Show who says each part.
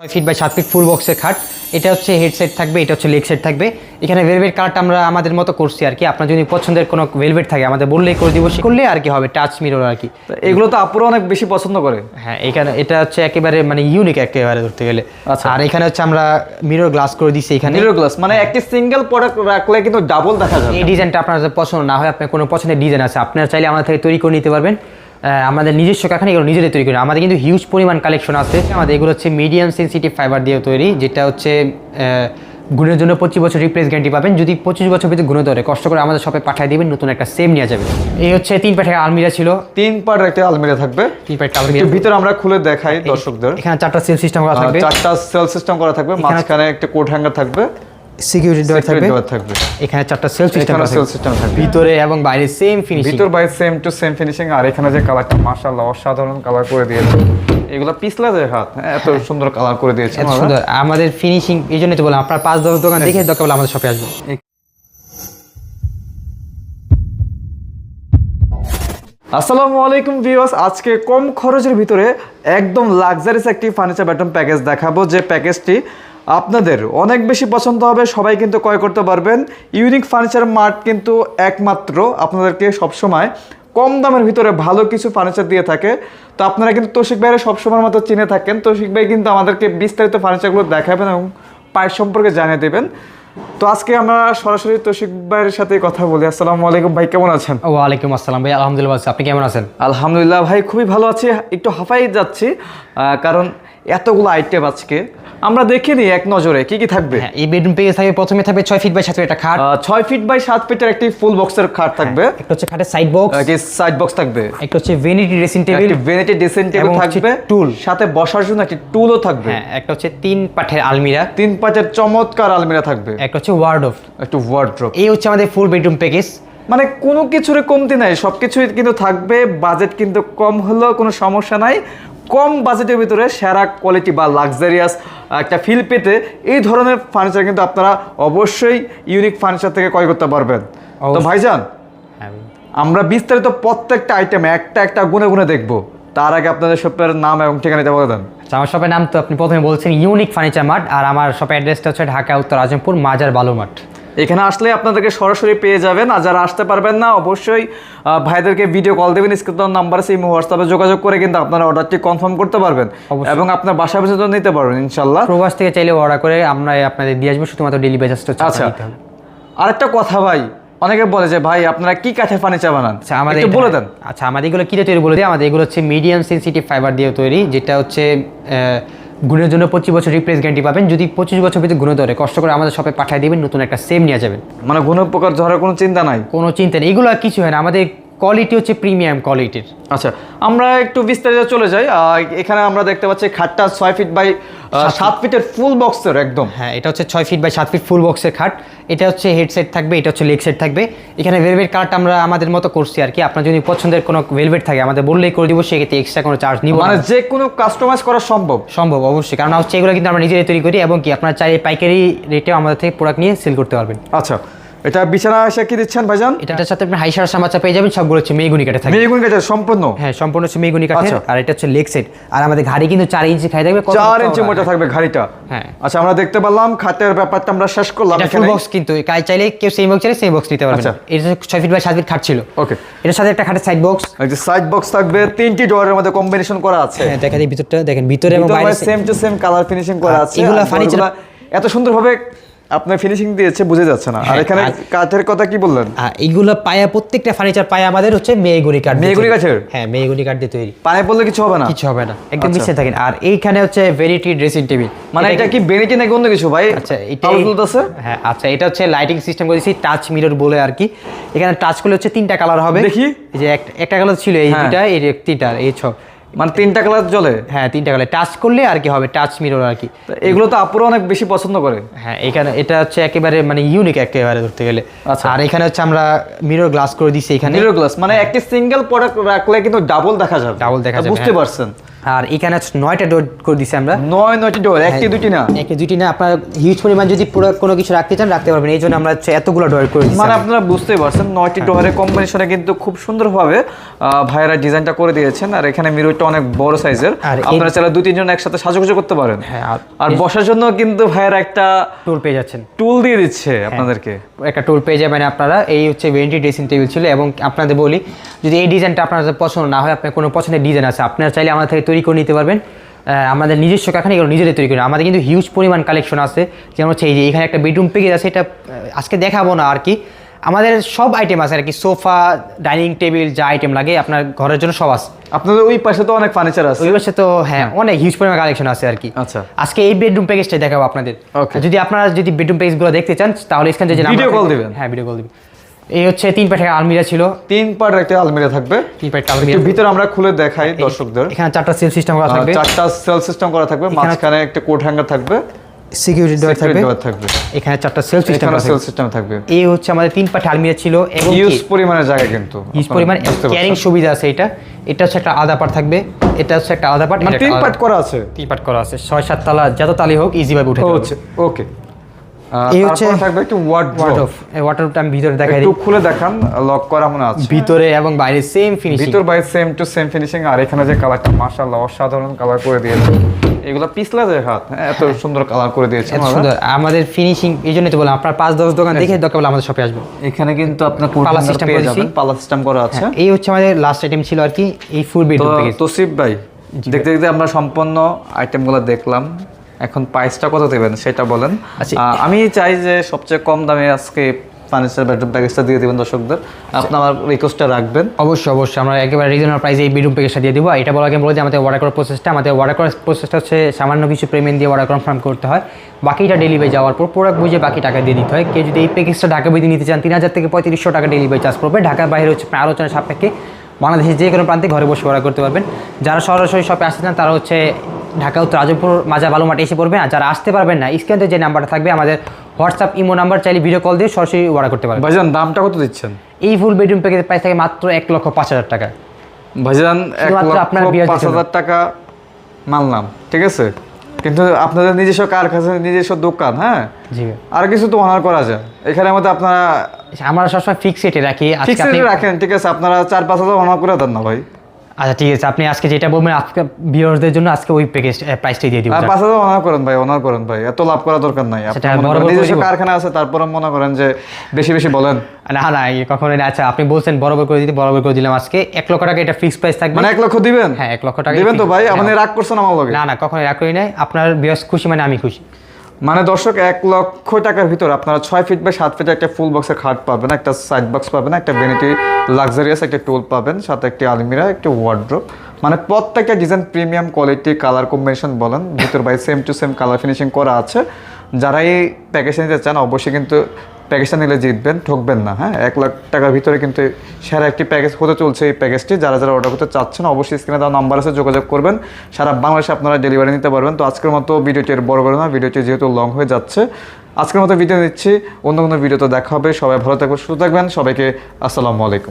Speaker 1: ছয় feet by সাত feet full বক্সের খাট। এটা হচ্ছে হেডসেট থাকবে এটা হচ্ছে লেগ সেট থাকবে। এখানে ভেলভেট কালারটা আমরা আমাদের মতো করছি আর কি। আপনার যদি পছন্দের কোনো ভেলভেট থাকে আমাদের বললেই করে দিব। সে করলে আর কি হবে টাচ মিরর আর কি।
Speaker 2: এগুলো তো আপুরা অনেক বেশি পছন্দ করে।
Speaker 1: হ্যাঁ এখানে এটা হচ্ছে একেবারে মানে ইউনিক একেবারে ধরতে গেলে।
Speaker 2: আচ্ছা।
Speaker 1: আর এখানে হচ্ছে আমরা মিরর গ্লাস করে দিচ্ছি এখানে।
Speaker 2: মিরর গ্লাস মানে একটি সিঙ্গেল প্রোডাক্ট রাখলে কিন্তু ডাবল দেখা যাবে।
Speaker 1: এই ডিজাইনটা আপনার পছন্দ না হয় আপনার কোনো পছন্দের ডিজাইন আছে। আপনারা চাইলে আমাদের থেকে তৈরি করে নিতে পারবেন। আমাদের নিজস্ব কারখানা এগুলো নিজেদের তৈরি করি। আমাদের কিন্তু হিউজ পরিমাণ কালেকশন আছে। আমাদের এগুলো হচ্ছে মিডিয়াম সেন্সিটিভ ফাইবার দিয়ে তৈরি যেটা হচ্ছে গুণের জন্য পঁচিশ বছর রিপ্লেস গ্যারান্টি পাবেন। যদি পঁচিশ বছর ভিতরে গুণ ধরে কষ্ট করে আমাদের শপে পাঠিয়ে দিবেন নতুন একটা সেম নিয়ে যাবে। এই হচ্ছে তিন পাঠের আলমিরা ছিল।
Speaker 2: তিন পার্ট একটা আলমিরা থাকবে।
Speaker 1: তিন
Speaker 2: পাট
Speaker 1: আলমিরা।
Speaker 2: ভিতরে আমরা খুলে দেখাই দর্শকদের।
Speaker 1: এখানে চারটা সেল সিস্টেম করা থাকবে।
Speaker 2: চারটা সেল সিস্টেম করা থাকবে মাঝখানে একটা কোট হ্যাঙ্গার থাকবে।
Speaker 1: সিকিউরিটি ডোর থাকবে?
Speaker 2: ডোর থাকবে।
Speaker 1: এখানে চারটা সেল সিস্টেম
Speaker 2: থাকবে।
Speaker 1: ভিতরে এবং বাইরে সেম ফিনিশিং
Speaker 2: ভিতর by same to same finishing আর এখানে যে কালারটা মাশাআল্লাহ অসাধারণ কালার করে দিয়েছে। এগুলো পিছলা যায় হাত হ্যাঁ, এত সুন্দর কালার করে দিয়েছে
Speaker 1: সুন্দর। আমাদের ফিনিশিং এই জন্যই তো বললাম আপনার পাঁচ দশ দোকান দেখে দরকার হলে আমাদের শপে আসবেন
Speaker 2: আসসালামু আলাইকুম ভিউয়ার্স আজকে কম খরচের ভিতরে একদম লাক্সারিস একটি ফার্নিচার ব্যাটন প্যাকেজ দেখাবো। যে প্যাকেজটি আপনাদের অনেক বেশি পছন্দ হবে সবাই কিন্তু ক্রয় করতে পারবেন। ইউনিক ফার্নিচার মার্ট কিন্তু একমাত্র আপনাদেরকে সবসময় কম দামের ভিতরে ভালো কিছু ফার্নিচার দিয়ে থাকে। তো আপনারা কিন্তু তৌশিক ভাইয়ের সবসময়ের মতো চিনে থাকেন। তৌশিক ভাই কিন্তু আমাদেরকে বিস্তারিত ফার্নিচারগুলো দেখাবেন এবং পায়ের সম্পর্কে জানিয়ে দেবেন। তো আজকে আমরা সরাসরি তৌশিক ভাইয়ের সাথে কথা বলি। আসসালামু আলাইকুম ভাই কেমন আছেন?
Speaker 1: ওয়ালাইকুম আসসালাম ভাই আলহামদুলিল্লাহ আপনি কেমন আছেন?
Speaker 2: আলহামদুলিল্লাহ ভাই খুবই ভালো আছি। একটু হাফাই যাচ্ছি কারণ এতগুলো আইটেম আজকে। আমরা দেখিনি এক নজরে কি কি থাকবে?
Speaker 1: হ্যাঁ এই বেডরুম পেয়ে থাকবে। প্রথমে থাকবে ছয় ফিট বাই সাত ফিট একটা খাট।
Speaker 2: ছয় ফিট বাই সাত ফিটের একটি ফুল বক্সের খাট থাকবে।
Speaker 1: একটা হচ্ছে খাটের সাইড বক্স
Speaker 2: সাইড বক্স থাকবে?
Speaker 1: একটা হচ্ছে ভেনিটি ড্রেসিং টেবিল
Speaker 2: একটি ভেনিটি ড্রেসিং টেবিল থাকবে।
Speaker 1: tool।
Speaker 2: সাথে বসার জন্য একটি টুলও থাকবে।
Speaker 1: হ্যাঁ একটা হচ্ছে তিন পাঠের আলমিরা।
Speaker 2: তিন পাঁচের চমৎকার আলমিরা থাকবে।
Speaker 1: একটা হচ্ছে ওয়ার্ডরোব
Speaker 2: একটু ওয়ার্ড্রপ
Speaker 1: এই হচ্ছে আমাদের ফুল বেডরুম প্যাকেজ
Speaker 2: মানে কোনো কিছুর কমতি নাই। সব কিছুই কিন্তু থাকবে। বাজেট কিন্তু কম হলেও কোনো সমস্যা নাই। কম বাজেটের ভিতরে সেরা কোয়ালিটি বা লাক্সারিয়াস একটা ফিল পেতে এই ধরনের ফার্নিচার কিন্তু আপনারা অবশ্যই ইউনিক ফার্নিচার থেকে ক্রয় করতে পারবেন। তো ভাইজান
Speaker 1: হ্যাঁ
Speaker 2: আমরা বিস্তারিত প্রত্যেকটা আইটেম একটা একটা গুনে গুনে দেখব। তার আগে আপনাদের শপের নাম এবং ঠিকানাটা বলে দেন।
Speaker 1: আচ্ছা, আমার শপের নাম তো আপনি প্রথমে বলছেন ইউনিক ফার্নিচার মার্ট আর আমার শপের অ্যাড্রেসটা হচ্ছে ঢাকা উত্তর আজমপুর মাজার বালু মাঠ
Speaker 2: এখানে আসলে আপনাদেরকে সরাসরি পেয়ে যাবেন। আর যারা আসতে পারবেন না অবশ্যই ভাইদেরকে ভিডিও কল দেবেন স্ক্রিন নাম্বার সেই হোয়াটসঅ্যাপে যোগাযোগ করে কিন্তু আপনারা অর্ডারটি কনফার্ম করতে পারবেন এবং আপনার বাসা পর্যন্ত নিতে পারবেন ইনশাল্লাহ
Speaker 1: প্রবাস থেকে চাইলে অর্ডার করে আমরা আপনাদের দিয়ে আসব শুধুমাত্র ডেলিভারি চার্জটা
Speaker 2: আচ্ছা। আরেকটা কথা ভাই অনেকে বলে যে ভাই আপনারা কি কাঠে ফার্নিচার বানান?
Speaker 1: আচ্ছা আমাদের
Speaker 2: একটু বলে দেন।
Speaker 1: আচ্ছা আমাদের এগুলো কিনে তৈরি বলে দিই? আমাদের এগুলো হচ্ছে মিডিয়াম সেন্সিটিভ ফাইবার দিয়ে তৈরি যেটা হচ্ছে গুণের জন্য পঁচিশ বছর রিপ্লেস গ্যারান্টি পাবেন। যদি পঁচিশ বছর ভিতরে গুণ ধরে কষ্ট করে আমাদের সবাই পাঠিয়ে দেবেন নতুন একটা সেম নিয়ে যাবেন।
Speaker 2: মানে গুণ প্রকার ধরার কোনো চিন্তা নাই?
Speaker 1: কোনো চিন্তা নেই। এগুলো আর কিছু হয় না। আমাদের কোয়ালিটি হচ্ছে প্রিমিয়াম কোয়ালিটির
Speaker 2: আচ্ছা আমরা একটু বিস্তারিত চলে যাই। এখানে আমরা দেখতে পাচ্ছি খাটটা ছয় ফিট বাই সাত ফিটের ফুল বক্সের একদম।
Speaker 1: হ্যাঁ এটা হচ্ছে ছয় ফিট বাই সাত ফিট ফুল বক্সের খাট। এটা হচ্ছে হেডসেট থাকবে এটা হচ্ছে লেগ সেট থাকবে। এখানে ভেলভেট কালারটা আমরা আমাদের মতো করছি আর কি। আপনার যদি পছন্দের কোনো ভেলভেট থাকে আমাদের বললেই করে দিব সেক্ষেত্রে এক্সট্রা কোনো চার্জ নিব
Speaker 2: মানে যে কোনো কাস্টমাইজ করা সম্ভব।
Speaker 1: সম্ভব অবশ্যই। কারণ হচ্ছে এগুলো কিন্তু আমরা নিজেরাই তৈরি করি এবং কি আপনারা চাই পাইকারি রেটেও আমাদের থেকে প্রোডাক্ট নিয়ে সেল করতে পারবেন।
Speaker 2: আচ্ছা এটা বিছানা এসে কি দিচ্ছেন ভাইজান?
Speaker 1: এটার সাথে আপনি হাইসার সামাচা পেয়ে যাবেন সবগুলো হচ্ছে মেগুনি কাঠে
Speaker 2: গেছে সম্পূর্ণ?
Speaker 1: হ্যাঁ সম্পূর্ণ হচ্ছে মেগুনি কাঠের
Speaker 2: আচ্ছা।
Speaker 1: আর এটা হচ্ছে লেগ সেট আর আমাদের ঘাড়ি কিন্তু চার ইঞ্চি খাই থাকবে কত
Speaker 2: চার
Speaker 1: চওড়া।
Speaker 2: ইঞ্চি মোটা থাকবে ঘাড়িটা।
Speaker 1: হ্যাঁ।
Speaker 2: আচ্ছা আমরা দেখতে পারলাম খাটের ব্যাপারটা আমরা শেষ করলাম
Speaker 1: এটা ফুল বক্স কিন্তু কাই চাইলে কেউ সেই বক্স চাইলে সেই বক্স নিতে পারবেন
Speaker 2: আচ্ছা।
Speaker 1: এটা হচ্ছে ছয় ফিট বাই সাত ফিট খাট ছিল।
Speaker 2: ওকে
Speaker 1: এটার সাথে একটা খাটের সাইড বক্স
Speaker 2: এই যে সাইড বক্স থাকবে তিনটি ডোরের মধ্যে কম্বিনেশন করা আছে।
Speaker 1: হ্যাঁ দেখা ভিতরটা দেখেন ভিতরে এবং বাইরে
Speaker 2: same to same colour finishing করা আছে।
Speaker 1: এগুলা
Speaker 2: ডোরগুলা এত সুন্দরভাবে আপনার ফিনিশিং দিয়েছে বুঝে যাচ্ছে না। আর
Speaker 1: হ্যাঁ,
Speaker 2: এখানে কাঠের কথা কি বললেন?
Speaker 1: আর এইগুলো পায়া প্রত্যেকটা ফার্নিচার পায়া আমাদের হচ্ছে মেয়েগুনি কাঠ
Speaker 2: মেহগনি কাঠের?
Speaker 1: হ্যাঁ মেয়েগুনি কাঠ দিয়ে তৈরি।
Speaker 2: পানি পড়লে কিছু হবে না?
Speaker 1: কিছু হবে না। একদম
Speaker 2: আচ্ছা।
Speaker 1: মিশে থাকেন। আর এইখানে হচ্ছে ভেরিটি ড্রেসিং টেবিল
Speaker 2: মানে এটা কি বেনিটি নাকি অন্য কিছু ভাই?
Speaker 1: আচ্ছা এটা
Speaker 2: আছে
Speaker 1: হ্যাঁ আচ্ছা এটা হচ্ছে লাইটিং সিস্টেম করেছি টাচ মিরর বলে আর কি। এখানে টাচ করলে হচ্ছে তিনটা কালার হবে।
Speaker 2: দেখি।
Speaker 1: এই যে একটা- একটা কালার ছিল এই
Speaker 2: হ্যাঁ।
Speaker 1: দুটা এই তিনটা এই ছ
Speaker 2: মানে তিনটা কালার চলে
Speaker 1: হ্যাঁ তিনটা কালার টাচ করলে আর কি হবে? টাচ মিরর আর কি।
Speaker 2: এগুলো তো আপুরা অনেক বেশি পছন্দ করে।
Speaker 1: হ্যাঁ এখানে এটা হচ্ছে একেবারে মানে ইউনিক একেবারে ধরতে গেলে।
Speaker 2: আচ্ছা।
Speaker 1: আর এখানে হচ্ছে আমরা মিরর গ্লাস করে দিচ্ছি এখানে।
Speaker 2: মিরর গ্লাস মানে একটি সিঙ্গেল প্রোডাক্ট রাখলে কিন্তু ডাবল দেখা যাবে।
Speaker 1: ডাবল দেখা যাবে,
Speaker 2: বুঝতে
Speaker 1: হ্যাঁ।
Speaker 2: পারছেন?
Speaker 1: আর এখানে নয়টা ডোর করে দিছি আমরা।
Speaker 2: নয় নয়টি ডোর একটি
Speaker 1: হ্যাঁ।
Speaker 2: দুটি না?
Speaker 1: একে দুটি না আপনার হিউজ পরিমাণ যদি পুরো কোনো কিছু রাখতে চান রাখতে পারবেন। এই জন্য আমরা হচ্ছে এতগুলো ডোর করে দিচ্ছি
Speaker 2: মানে আপনারা বুঝতেই পারছেন নয়টি
Speaker 1: হ্যাঁ।
Speaker 2: ডোয়ারের কম্বিনেশনে কিন্তু খুব সুন্দরভাবে ভাইয়েরা ডিজাইনটা করে দিয়েছেন আর এখানে মিররটা অনেক বড় সাইজের আপনারা চাইলে দুই তিনজন একসাথে সাজুগুজু করতে পারেন।
Speaker 1: হ্যাঁ, আর
Speaker 2: বসার জন্য কিন্তু ভাইয়েরা একটা
Speaker 1: টুল পেয়ে যাচ্ছেন।
Speaker 2: টুল দিয়ে দিচ্ছে
Speaker 1: হ্যাঁ।
Speaker 2: আপনাদেরকে।
Speaker 1: একটা টুল পেয়ে যাবেন আপনারা। এই হচ্ছে ভেন্টি ড্রেসিং টেবিল ছিল এবং আপনাদের বলি যদি এই ডিজাইনটা আপনাদের পছন্দ না হয় আপনার কোনো পছন্দের ডিজাইন আছে আপনারা চাইলে আমাদের থেকে তৈরি করে নিতে পারবেন। আমাদের নিজস্ব কারখানা এগুলো নিজেদের তৈরি করি আমাদের কিন্তু হিউজ পরিমাণ কালেকশন আছে। যেমন হচ্ছে এই যে এখানে একটা বেডরুম পেয়ে আছে এটা আজকে দেখাবো না আর কি। আমাদের সব আইটেম আছে আর কি। সোফা ডাইনিং টেবিল যা আইটেম লাগে আপনার ঘরের জন্য সব আছে।
Speaker 2: আপনাদের ওই পাশে তো অনেক ফার্নিচার আছে।
Speaker 1: ওই পাশে তো হ্যাঁ অনেক হিউজ পরিমাণ কালেকশন আছে আর কি।
Speaker 2: আচ্ছা।
Speaker 1: আজকে এই বেডরুম প্যাকেজটাই দেখাবো আপনাদের. যদি আপনারা যদি বেডরুম প্যাকেজগুলো দেখতে চান তাহলে যে
Speaker 2: Video
Speaker 1: নাম্বার
Speaker 2: call দিবেন।
Speaker 1: হ্যাঁ ভিডিও কল দিবেন। এই হচ্ছে তিন পাটের আলমিরা ছিল।
Speaker 2: তিন পার্ট একটা আলমিরা থাকবে।
Speaker 1: তিন পাটের আলমিরা।
Speaker 2: ভিতরে আমরা খুলে দেখাই দর্শকদের।
Speaker 1: এখানে চারটা সেল সিস্টেম করা থাকবে।
Speaker 2: চারটা সেল সিস্টেম করা থাকবে। মাঝখানে একটা কোট হ্যাঙ্গার থাকবে।
Speaker 1: সিকিউরিটি ডোর থাকবে।
Speaker 2: ডোর থাকবে।
Speaker 1: এখানে চারটা সেল সিস্টেম করা
Speaker 2: সেল সিস্টেম থাকবে।
Speaker 1: এই হচ্ছে আমাদের তিন পাটে আলমিরা ছিল এবং
Speaker 2: ইউজ পরিমাণের জায়গা কিন্তু। আপনারা
Speaker 1: পরিমাণ ক্যারিং সুবিধা আছে এটা। এটা হচ্ছে একটা আলাদা পার্ট থাকবে। এটা হচ্ছে একটা আলাদা পার্ট
Speaker 2: মানে তিন পার্ট করা আছে।
Speaker 1: তিন পার্ট করা আছে। ছয় সাত তলা যত তালি হোক ইজি ভাবে উঠে
Speaker 2: হচ্ছে। ওকে
Speaker 1: এই হচ্ছে-
Speaker 2: থাকবে একটু ওয়ার্ড্রোব
Speaker 1: এই ওয়াটারটা আমি ভিতরে দেখাই
Speaker 2: একটু খুলে দেখান লক করা মনে আছে।
Speaker 1: ভিতরে এবং বাইরে সেম ফিনিশিং
Speaker 2: ভিতর by same to same finishing আর এখানে যে কালারটা মাশাআল্লাহ অসাধারণ কালার করে দিয়েছে। এগুলো পিছলা যে হাত হ্যাঁ, এত সুন্দর কালার করে দিয়েছে
Speaker 1: সুন্দর। আমাদের ফিনিশিং এই জন্যই তো বললাম আপনার পাঁচ দশ দোকান দেখে দরকার হলে আমাদের শপে আসবে।
Speaker 2: এখানে কিন্তু আপনার
Speaker 1: পালা system
Speaker 2: পেয়ে যাবেন পালা সিস্টেম করা আছে।
Speaker 1: হ্যাঁ, এই হচ্ছে আমাদের লাস্ট আইটেম ছিল আর কি এই ফুল
Speaker 2: তো তোসিফ ভাই দেখতে দেখতে আমরা সম্পূর্ণ আইটেমগুলো দেখলাম। এখন প্রাইসটা কত দেবেন সেটা বলেন।
Speaker 1: আচ্ছা।
Speaker 2: আমি চাই যে সবচেয়ে কম দামে আজকে ফার্নিচার বেডরুম প্যাকেজটা দিয়ে দিবেন দর্শকদের। আপনি আমার রিকোয়েস্টটা রাখবেন।
Speaker 1: অবশ্যই অবশ্যই। আমরা একেবারে রিজনাল প্রাইসে এই বেডরুম প্যাকেজটা দিয়ে দেবো। এটা বলা বলে যে আমাদের অর্ডার করার প্রসেসটা আমাদের অর্ডার করার প্রসেসটা হচ্ছে সামান্য কিছু পেমেন্ট দিয়ে অর্ডার কনফার্ম করতে হয়। বাকিটা ডেলিভারি যাওয়ার পর প্রোডাক্ট বুঝে বাকি টাকা দিয়ে দিতে হয়। কেউ যদি এই প্যাকেজটা ঢাকা বেঁধে নিতে চান তিন হাজার থেকে পঁয়ত্রিশশো টাকা ডেলিভারি চার্জ পড়বে। ঢাকার বাইরে হচ্ছে আপনার আলোচনা সাপেক্ষে বাংলাদেশের যে কোনো প্রান্তে ঘরে বসে অর্ডার করতে পারবেন। যারা সরাসরি শপে আসতে চান তারা হচ্ছে ঢাকা উত্তর আজমপুর মাজা বালুমাটি এসে পড়বেন আর যারা আসতে পারবেন না স্ক্রিনে যে নাম্বারটা থাকবে আমাদের হোয়াটসঅ্যাপ ইমো নাম্বার চাইলে ভিডিও কল দিয়ে সরাসরি অর্ডার করতে পারবেন।
Speaker 2: ভাইজান দামটা কত দিচ্ছেন?
Speaker 1: এই ফুল বেডরুম প্যাকেজের প্রাইস থাকে মাত্র এক লক্ষ পাঁচ হাজার টাকা।
Speaker 2: ভাইজান এক লক্ষ
Speaker 1: আপনার
Speaker 2: পাঁচ হাজার টাকা মানলাম ঠিক আছে? কিন্তু আপনাদের নিজস্ব কারখানা নিজস্ব দোকান হ্যাঁ?
Speaker 1: জি।
Speaker 2: আর কিছু তো অনার করা যায়। এখানে মধ্যে আপনারা
Speaker 1: আমরা সবসময় ফিক্স রেটে রাখি
Speaker 2: ফিক্সড
Speaker 1: আপনি
Speaker 2: রাখেন ঠিক আছে? আপনারা চার পাঁচ হাজার অনার করে দেন না ভাই।
Speaker 1: আচ্ছা ঠিক আছে। আপনি আজকে যেটা বলবেন আজকে ভিউয়ারদের জন্য আজকে ওই প্যাকেজ প্রাইসটাই দিয়ে দিব।
Speaker 2: আর পাঁচ হাজার অনার করেন ভাই অনার করেন ভাই। এত লাভ করা দরকার নাই। নিজস্ব কারখানা আছে তারপরে মনে করেন যে বেশি বেশি বলেন।
Speaker 1: না না এই কখনোই না। আচ্ছা আপনি বলছেন বরাবর করে দিতে বরাবর করে দিলাম আজকে। এক লক্ষ টাকা এটা ফিক্স প্রাইস থাকবে।
Speaker 2: মানে এক লক্ষ দিবেন?
Speaker 1: হ্যাঁ এক লক্ষ টাকা
Speaker 2: দিবেন তো ভাই?
Speaker 1: হ্যাঁ।
Speaker 2: আপনি রাগ করছেন আমার লগে।
Speaker 1: না না কখনোই রাগ করি নাই। আপনার বিয়াস খুশি মানে আমি খুশি।
Speaker 2: মানে দর্শক, এক লক্ষ টাকার ভিতর আপনারা ছয় ফিট বা সাত ফিট একটা ফুল বক্সের খাট পাবেন, একটা সাইড বক্স পাবেন, একটা ভেনিটি লাক্সারিয়াস একটা টুল পাবেন, সাথে একটি আলমিরা, একটি ওয়ার্ড্রোপ মানে প্রত্যেকটা design premium quality colour combination বলেন, ভিতর by same to same colour finishing করা আছে। যারা এই প্যাকেজ নিতে চান, অবশ্যই কিন্তু প্যাকেজটা নিলে জিতবেন, ঠকবেন না হ্যাঁ? এক লাখ টাকার ভিতরে কিন্তু সেরা একটি প্যাকেজ হতে চলছে এই প্যাকেজটি। যারা যারা অর্ডার করতে চাচ্ছেন, অবশ্যই স্ক্রিনে দেওয়া নাম্বার আছে, যোগাযোগ করবেন। সারা বাংলাদেশে আপনারা ডেলিভারি নিতে পারবেন। তো আজকের মতো ভিডিওটি এর বড় বড় না, ভিডিওটি যেহেতু লং হয়ে যাচ্ছে, আজকের মতো ভিডিও নিচ্ছি। অন্য কোনো ভিডিও তো দেখা হবে। সবাই ভালো থাকবেন, সুস্থ থাকবেন। সবাইকে আসসালামু আলাইকুম।